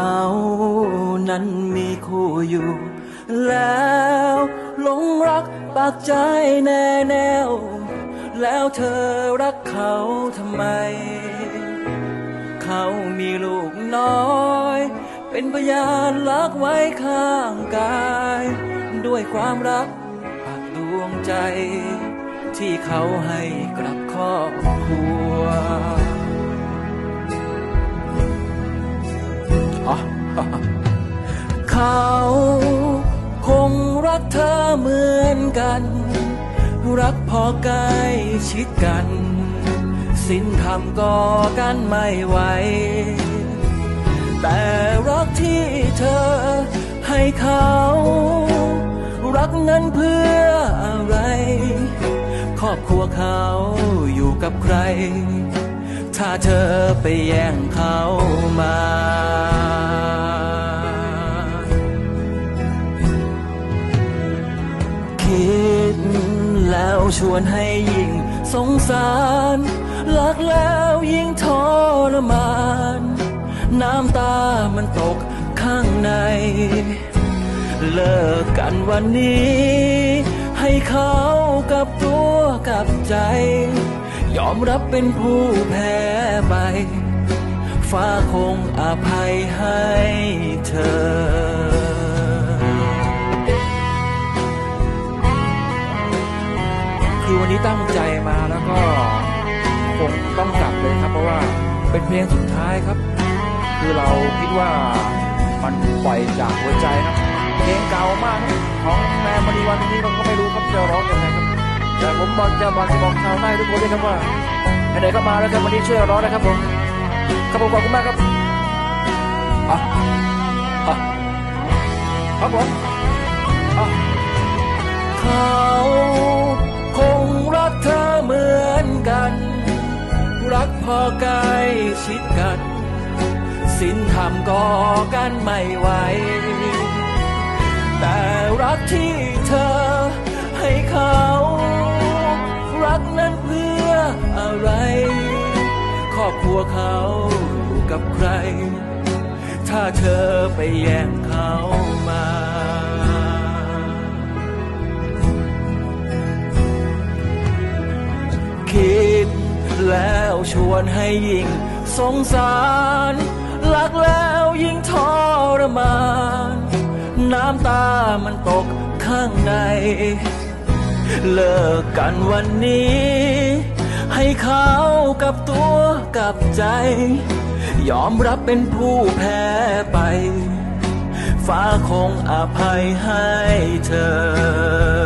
เขานั้นมีคู่อยู่ แล้วหลงรักปากใจแน่แนว แล้วเธอรักเขาทำไม เขามีลูกน้อย เป็นพยานรักไว้ข้างกาย ด้วยความรักปากดวงใจ ที่เขาให้กลับครอบครัว เหมือนกัน รักพอใกล้ชิดกัน สิ้นธรรมก็กันไม่ไหว แต่รักที่เธอให้เขา รักนั้นเพื่ออะไร ครอบครัวเขาอยู่กับใคร ถ้าเธอไปแย่งเขามา คิด แล้วชวนให้ยิ่งสงสารรักแล้วยิ่งทรมาน น้ำตามันตกข้างใน เลิกกันวันนี้ ให้เขากับตัวกับใจ ยอมรับเป็นผู้แพ้ไป ฟ้าคงอภัยให้เธอ คือวันนี้ตั้งใจมาแล้วก็คงต้องกลับเลยครับ เพราะว่าเป็นเพลงสุดท้ายครับ คือเราคิดว่ามันปล่อยจากหัวใจครับ เพลงเก่ามากของแม่มณีวันนี้เราก็ไม่รู้ครับจะร้องยังไงครับ แต่ผมบอกจะบอกบอกชาวใต้ทุกคนด้วยครับว่าไหนๆก็มาแล้วครับวันนี้ช่วยร้องนะครับผมครับผมขอบคุณมากครับอะอะครับผมอะเขา กพอใกล้ชิดกันสินธรรมก็กันไม่ไหว แต่รักที่เธอให้เขา รักนั้นเพื่ออะไร ครอบครัวเขาอยู่กับใคร ถ้าเธอไปแย่งเขามา ชวนให้ยิ่งสงสารรักแล้วยิ่งทรมาน น้ำตามันตกข้างใน เลิกกันวันนี้ ให้เขากับตัวกับใจ ยอมรับเป็นผู้แพ้ไป ฟ้าคงอภัยให้เธอ